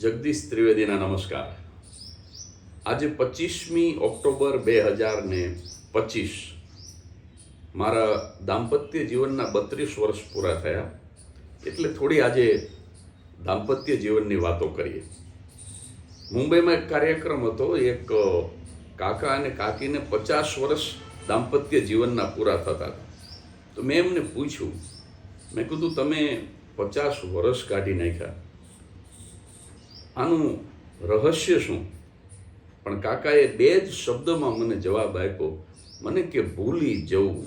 જગદીશ ત્રિવેદીના નમસ્કાર. આજે પચીસમી ઓક્ટોબર બે હજાર ને પચીસ મારા દાંપત્ય જીવનના બત્રીસ વર્ષ પૂરા થયા. એટલે થોડી આજે દાંપત્ય જીવનની વાતો કરીએ. મુંબઈમાં એક કાર્યક્રમ હતો, એક કાકા અને કાકીને પચાસ વર્ષ દાંપત્ય જીવનના પૂરા થતા. તો મેં એમને પૂછ્યું, મેં કીધું, તમે પચાસ વર્ષ કાઢી નાખ્યા. આનું રહસ્ય શું? પણ કાકાએ બે જ શબ્દમાં મને જવાબ આપ્યો. મને કે ભૂલી જવું.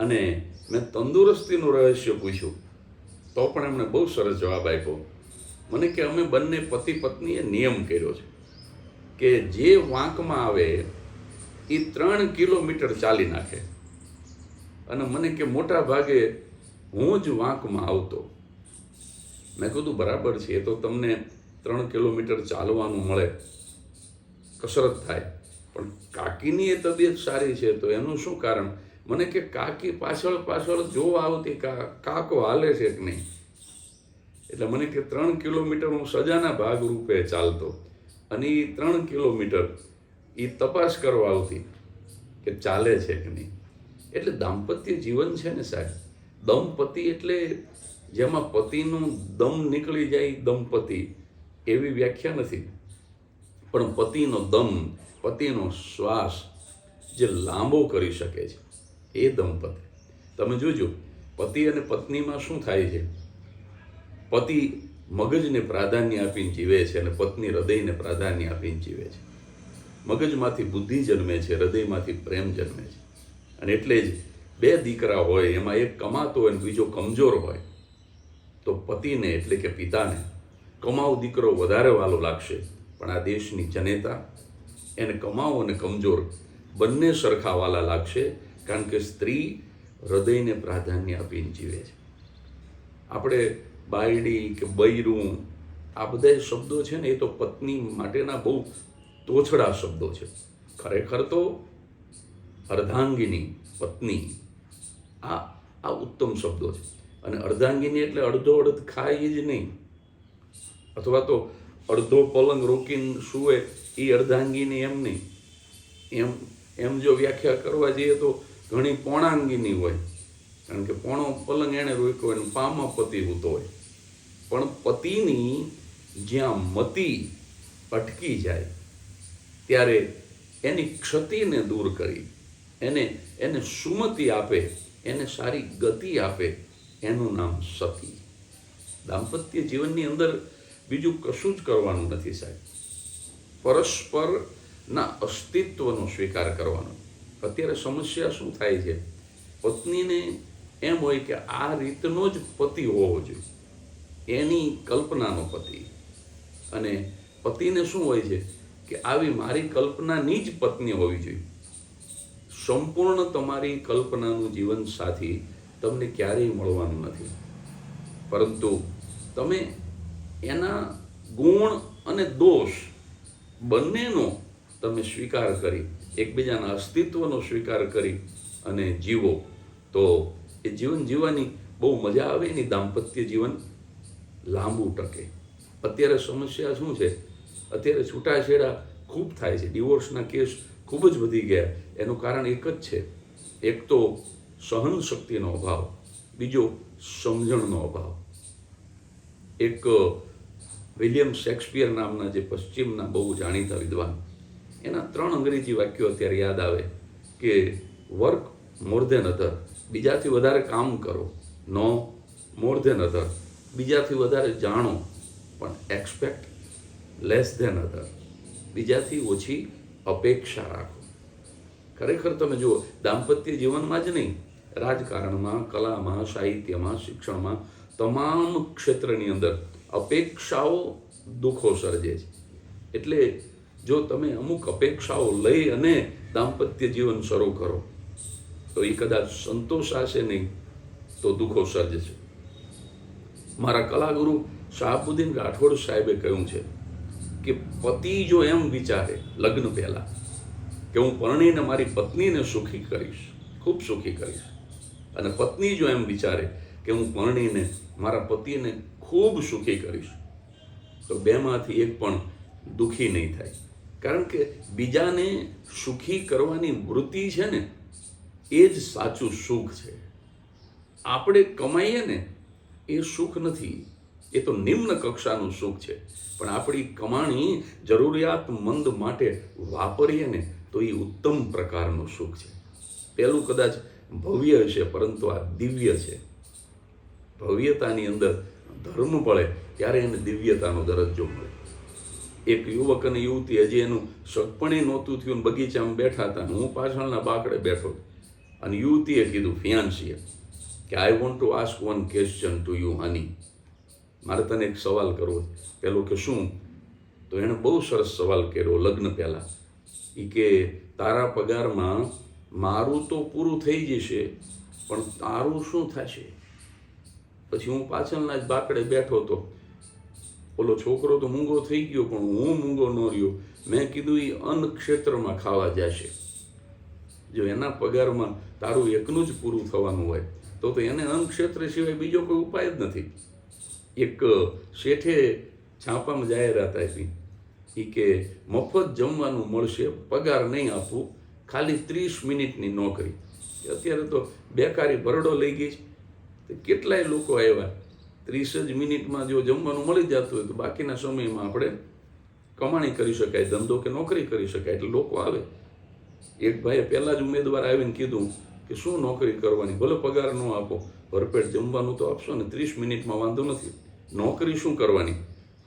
અને મેં તંદુરસ્તીનું રહસ્ય પૂછ્યું. તો પણ એમણે બહુ સરસ જવાબ આપ્યો. મને કે અમે બંને પતિ પત્નીએ નિયમ કર્યો છે કે જે વાંકમાં આવે એ ત્રણ કિલોમીટર ચાલી નાખે. અને મને કે મોટા ભાગે હું જ વાંકમાં આવતો. મેં કીધું, બરાબર છે તો તમને ત્રણ કિલોમીટર ચાલવાનું મળે. કસરત થાય. પણ કાકીની એ તબિયત સારી છે, તો એનું શું કારણ? મને કે કાકી પાછળ પાછળ જો આવતી કાકો હાલે છે કે નહીં? એટલે મને કે ત્રણ કિલોમીટર હું સજાના ભાગરૂપે ચાલતો. અને એ ત્રણ કિલોમીટર એ તપાસ કરવા આવતી કે ચાલે છે કે નહીં. એટલે દાંપત્ય જીવન છે ને સાહેબ દંપતિ એટલે જેમાં પતિનું દમ નીકળી જાય દંપતિ, એવી વ્યાખ્યા નથી. પણ પતિનો દમ, પતિનો શ્વાસ જે લાંબો કરી શકે છે, એ દંપતિ. તમે જોજો, પતિ અને પત્નીમાં શું થાય છે? પતિ મગજને પ્રાધાન્ય આપીને જીવે છે અને પત્ની હૃદયને પ્રાધાન્ય આપીને જીવે છે. મગજમાંથી બુદ્ધિ જન્મે છે, હૃદયમાંથી પ્રેમ જન્મે છે. અને એટલે જ બે દીકરા હોય, એમાં એક કમાતો હોય અને બીજો કમજોર હોય. તો પતિને એટલે કે પિતાને કમાવ દીકરો વધારે વાલો લાગશે, પણ આ દેશની જનેતા એને કમાવ અને કમજોર બંને સરખા વાલા લાગશે, કારણ કે સ્ત્રી હૃદયને પ્રાધાન્ય આપીને જીવે છે. આપણે બાયડી કે બૈરું, આ બધા શબ્દો છે ને, એ તો પત્ની માટેના બહુ તોછડા શબ્દો છે. ખરેખર તો અર્ધાંગિની પત્ની આ આ ઉત્તમ શબ્દો છે. અને અર્ધાંગીની એટલે અડધો અડધ ખાય જ નહીં. અથવા તો અડધો પલંગ રોકીને સૂવે એ અર્ધાંગીની એમ નહીં. એમ એમ જો વ્યાખ્યા કરવા જઈએ તો ઘણી પોણાંગીની હોય. કારણ કે પોણો પલંગ એણે રોક્યો હોય પામાં પતિ હૂતો હોય. પણ પતિની જ્યાં મતિ અટકી જાય, ત્યારે એની ક્ષતિને દૂર કરી, એને એને સુમતિ આપે, એને સારી ગતિ આપે એનું નામ સતી દાંપત્ય જીવનની અંદર બીજું કશું જ કરવાનું નથી સાહેબ. પરસ્પરના અસ્તિત્વનો સ્વીકાર કરવાનો. અત્યારે સમસ્યા શું થાય છે? પત્નીને એમ હોય કે આ રીતનો જ પતિ હોવો જોઈએ. એની કલ્પનાનો પતિ. અને પતિને શું હોય છે કે આવી મારી કલ્પનાની જ પત્ની હોવી જોઈએ. સંપૂર્ણ તમારી કલ્પનાનું જીવન સાથી તમને ક્યારેય મળવાનું નથી. પરંતુ તમે એના ગુણ અને દોષ બંનેનો તમે સ્વીકાર કરી, એકબીજાના અસ્તિત્વનો સ્વીકાર કરી અને જીવો. તો એ જીવન જીવવાની બહુ મજા આવે એની દાંપત્ય જીવન લાંબુ ટકે. અત્યારે સમસ્યા શું છે? અત્યારે છૂટાછેડા ખૂબ થાય છે. ડિવોર્સના કેસ ખૂબ જ વધી ગયા. એનું કારણ એક જ છે. એક તો સહન શક્તિનો અભાવ, બીજો સમજણનો અભાવ. એક, વિલિયમ શેક્સપિયર નામના જે પશ્ચિમના બહુ જાણીતા વિદ્વાન, એના ત્રણ અંગ્રેજી વાક્યો અત્યારે યાદ આવે કે વર્ક મોર ધેન અધર બીજાથી વધારે કામ કરો. નો મોર ધેન અધર બીજાથી વધારે જાણો, પણ એક્સપેક્ટ લેસ ધેન અધર બીજાથી ઓછી અપેક્ષા રાખો. ખરેખર તમે જુઓ, દાંપત્ય જીવનમાં જ નહીં રાજકારણમાં, કલામાં, સાહિત્યમાં, શિક્ષણમાં તમામ ક્ષેત્રની અંદર અપેક્ષાઓ દુઃખો સર્જે છે. એટલે જો તમે અમુક અપેક્ષાઓ લઈ અને દાંપત્ય જીવન શરૂ કરો, તો એ કદાચ સંતોષાશે નહીં, તો દુઃખો સર્જશે મારા કલાગુરુ શાહબુદ્દીન રાઠોડ સાહેબે કહ્યું છે કે પતિ જો એમ વિચારે લગ્ન પહેલાં કે હું પરણીને મારી પત્નીને સુખી કરીશ, ખૂબ સુખી કરીશ અને પત્ની જો એમ વિચારે કે હું પરણીને, મારા પતિને ખૂબ સુખી કરીશ, તો બેમાંથી એક પણ દુઃખી નહીં થાય. કારણ કે બીજાને સુખી કરવાની વૃત્તિ છે ને, એ જ સાચું સુખ છે. આપણે કમાઈએ ને, એ સુખ નથી. એ તો નિમ્ન કક્ષાનું સુખ છે. પણ આપણી કમાણી જરૂરિયાતમંદ માટે વાપરીએ ને, તો એ ઉત્તમ પ્રકારનું સુખ છે. પહેલું કદાચ ભવ્ય હશે પરંતુ આ દિવ્ય છે. ભવ્યતાની અંદર ધર્મ પડે, ત્યારે એને દિવ્યતાનો દરજ્જો મળે. એક યુવક અને યુવતી હજી એનું સગપણે નહોતું થયું બગીચામાં બેઠા હતા હું પાછળના બાકડે બેઠો. અને યુવતીએ કીધું ફિયાન્સીએ કે I want to ask one question to you honey મારે તને એક સવાલ કરવો છે. પેલો કે શું? તો એણે બહુ સરસ સવાલ કર્યો, લગ્ન પહેલાં. એ કે, તારા પગારમાં મારું તો પૂરું થઈ જશે, પણ તારું શું થશે? પછી હું પાછળના જ બાકડે બેઠો હતો. ઓલો છોકરો તો મૂંગો થઈ ગયો, પણ હું મૂંગો ન રહ્યો. મેં કીધું એ અન્ન ક્ષેત્રમાં ખાવા જશે. જો એના પગારમાં તારું એકનું જ પૂરું થવાનું હોય, તો તો એને અન્ન ક્ષેત્ર સિવાય બીજો કોઈ ઉપાય જ નથી. એક શેઠે છાપામાં જાહેરાત આપી. એ કે, મફત જમવાનું મળશે, પગાર નહીં આપવું ખાલી ત્રીસ મિનિટની નોકરી. અત્યારે તો બેકારી ભરડો લઈ ગઈ છે. કેટલાય લોકો આવ્યા? ત્રીસ જ મિનિટમાં જો જમવાનું મળી જતું હોય તો બાકીના સમયમાં આપણે કમાણી કરી શકાય, ધંધો કે નોકરી કરી શકાય. એટલે લોકો આવે. એક ભાઈએ પહેલાં જ ઉમેદવાર આવીને કીધું કે શું નોકરી કરવાની? ભલે પગાર ન આપો, ભરપેટ જમવાનું તો આપશો ને, ત્રીસ મિનિટમાં વાંધો નથી. નોકરી શું કરવાની?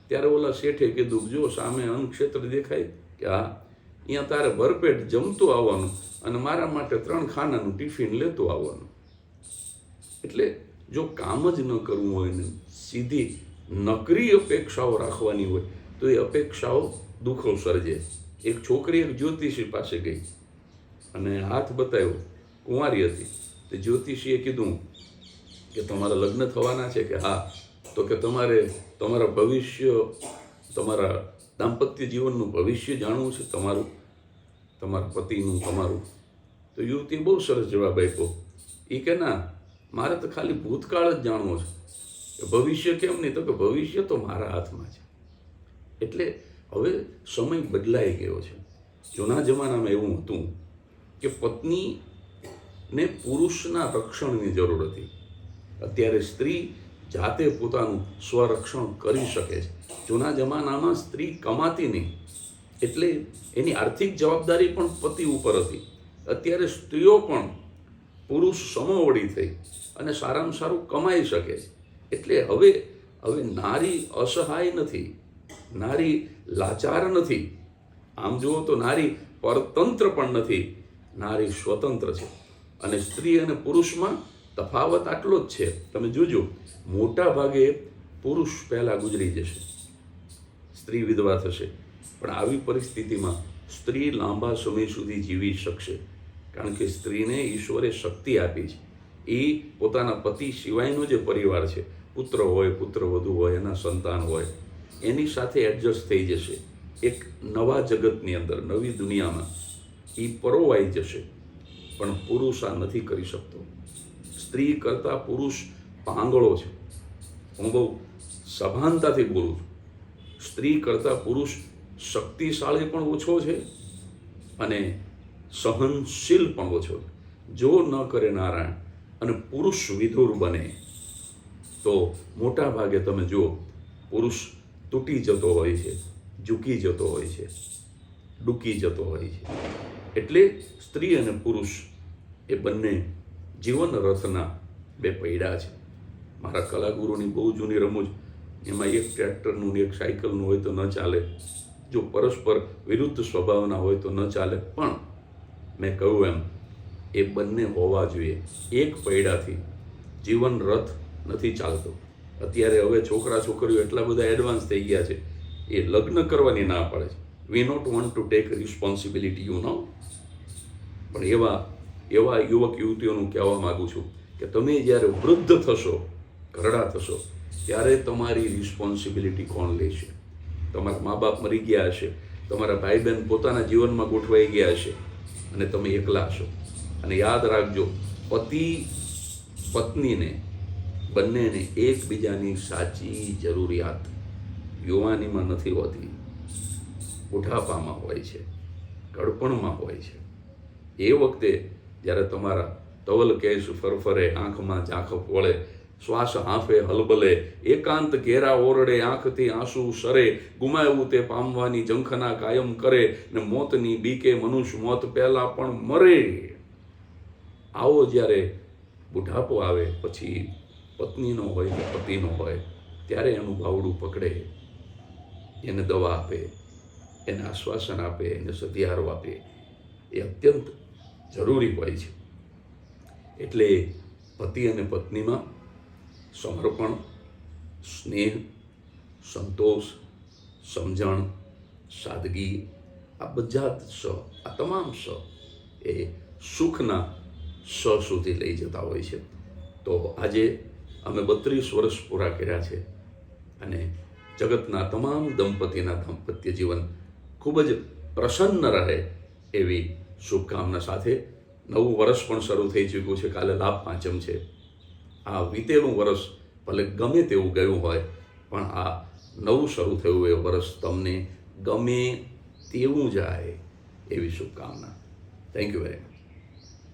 ત્યારે ઓલા શેઠે કીધું, જો સામે અંગ ક્ષેત્ર દેખાય કે હા અહીંયા તારે ભરપેટ જમતું આવવાનું અને મારા માટે ત્રણ ખાનાનું ટિફિન લેતું આવવાનું. એટલે જો કામ જ ન કરવું હોય ને, સીધી નકરી અપેક્ષાઓ રાખવાની હોય, તો એ અપેક્ષાઓ દુઃખો સર્જે. એક છોકરી એક જ્યોતિષી પાસે ગઈ અને હાથ બતાવ્યો, કુંવારી હતી. તે જ્યોતિષીએ કીધું કે તમારા લગ્ન થવાના છે કે હા? તો કે તમારે, તમારા ભવિષ્ય, તમારા દાંપત્ય જીવનનું ભવિષ્ય જાણવું છે તમારું, તમારા પતિનું, તમારું. તો યુવતી બહુ સરસ જવાબ આપ્યો. એ કે ના, મારે તો ખાલી ભૂતકાળ જ જાણવો છે. ભવિષ્ય કેમ નહીં? તો કે ભવિષ્ય તો મારા હાથમાં છે. એટલે હવે સમય બદલાઈ ગયો છે. જૂના જમાનામાં એવું હતું કે પત્નીને પુરુષના રક્ષણની જરૂર હતી. અત્યારે સ્ત્રી જાતે પોતાનું સ્વરક્ષણ કરી શકે છે. જૂના જમાનામાં સ્ત્રી કમાતી નહીં. એટલે એની આર્થિક જવાબદારી પણ પતિ ઉપર હતી. અત્યારે સ્ત્રીઓ પણ પુરુષ સમોવડી થઈ અને સારામાં સારું કમાઈ શકે એટલે હવે હવે નારી અસહાય નથી. નારી લાચાર નથી. આમ જુઓ તો નારી પરતંત્ર પણ નથી. નારી સ્વતંત્ર છે. અને સ્ત્રી અને પુરુષમાં તફાવત આટલો જ છે. તમે જોજો, મોટા ભાગે પુરુષ પહેલાં ગુજરી જશે, સ્ત્રી વિધવા થશે. પણ આવી પરિસ્થિતિમાં સ્ત્રી લાંબા સમય સુધી જીવી શકશે. કારણ કે સ્ત્રીને ઈશ્વરે શક્તિ આપી છે. એ પોતાના પતિ સિવાયનો જે પરિવાર છે. પુત્ર હોય, પુત્ર વધુ હોય, એના સંતાન હોય, એની સાથે એડજસ્ટ થઈ જશે. એક નવા જગતની અંદર, નવી દુનિયામાં એ પરોવાઈ જશે. પણ પુરુષ આ નથી કરી શકતો. સ્ત્રી કરતાં પુરુષ પાંગળો છે. હું બહુ સભાનતાથી બોલું છું. સ્ત્રી કરતાં પુરુષ શક્તિશાળી પણ ઓછો છે અને સહનશીલ પણ ઓછો છે. જો ન કરે નારાયણ અને પુરુષ વિધુર બને, તો મોટા ભાગે તમે જુઓ, પુરુષ તૂટી જતો હોય છે, ઝૂકી જતો હોય છે, ડૂકી જતો હોય છે. એટલે સ્ત્રી અને પુરુષ એ બંને જીવન રથના બે પૈડા છે. મારા કલાગુરુની બહુ જૂની રમૂજ, એમાં એક ટ્રેક્ટરનું ને એક સાયકલનું હોય તો ન ચાલે. જો પરસ્પર વિરુદ્ધ સ્વભાવના હોય તો ન ચાલે. પણ મેં કહ્યું એમ, એ બંને હોવા જોઈએ. એક પૈડાથી જીવન રથ નથી ચાલતો. અત્યારે હવે છોકરા છોકરીઓ એટલા બધા એડવાન્સ થઈ ગયા છે, એ લગ્ન કરવાની ના પાડે છે. We not want to take responsibility you know પણ એવા એવા યુવક, યુવતીઓનું કહેવા માગું છું કે તમે જ્યારે વૃદ્ધ થશો, ઘરડા થશો, ત્યારે તમારી રિસ્પોન્સિબિલિટી કોણ લેશે તમારા મા બાપ મરી ગયા હશે, તમારા ભાઈ બહેન પોતાના જીવનમાં ગોઠવાઈ ગયા હશે અને તમે એકલા હશો. અને યાદ રાખજો, પતિ, પત્નીને બંનેને એકબીજાની સાચી જરૂરિયાત યુવાનીમાં નથી હોતી. બુઢાપામાં હોય છે કડપણમાં હોય છે. એ વખતે જ્યારે તમારા તવલ કેશ ફરફરે આંખમાં ઝાંખ વળે, શ્વાસ હાંફે હલબલે, એકાંત ઘેરા ઓરડે, આંખથી આંસુ સરે, ગુમાવ્યું તે પામવાની ઝંખના કાયમ કરે, ને મોતની બીકે મનુષ્ય મોત પહેલા પણ મરે. આવો જ્યારે બુઢાપો આવે, પછી પત્નીનો હોય કે પતિનો હોય, ત્યારે એનું ભાવડું પકડે, એને દવા આપે, એને આશ્વાસન આપે, એને સધિયારો આપે. એ અત્યંત જરૂરી હોય છે. એટલે પતિ અને પત્નીમાં સમર્પણ, સ્નેહ, સંતોષ, સમજણ, સાદગી, આ બધા જ સ, આ તમામ સ એ સુખના સ સુધી લઈ જતા હોય છે. તો આજે અમે બત્રીસ વર્ષ પૂરા કર્યા છે અને જગતના તમામ દંપતીના દાંપત્ય જીવન ખૂબ જ પ્રસન્ન રહે એવી શુભકામના સાથે. નવું વર્ષ પણ શરૂ થઈ ચૂક્યું છે. કાલે લાભ પાંચમ છે. આ વીતેલું વર્ષ ભલે ગમે તેવું ગયું હોય, પણ આ નવું શરૂ થયું એ વર્ષ તમને ગમે તેવું જાય એવી શુભકામના. Thank you very much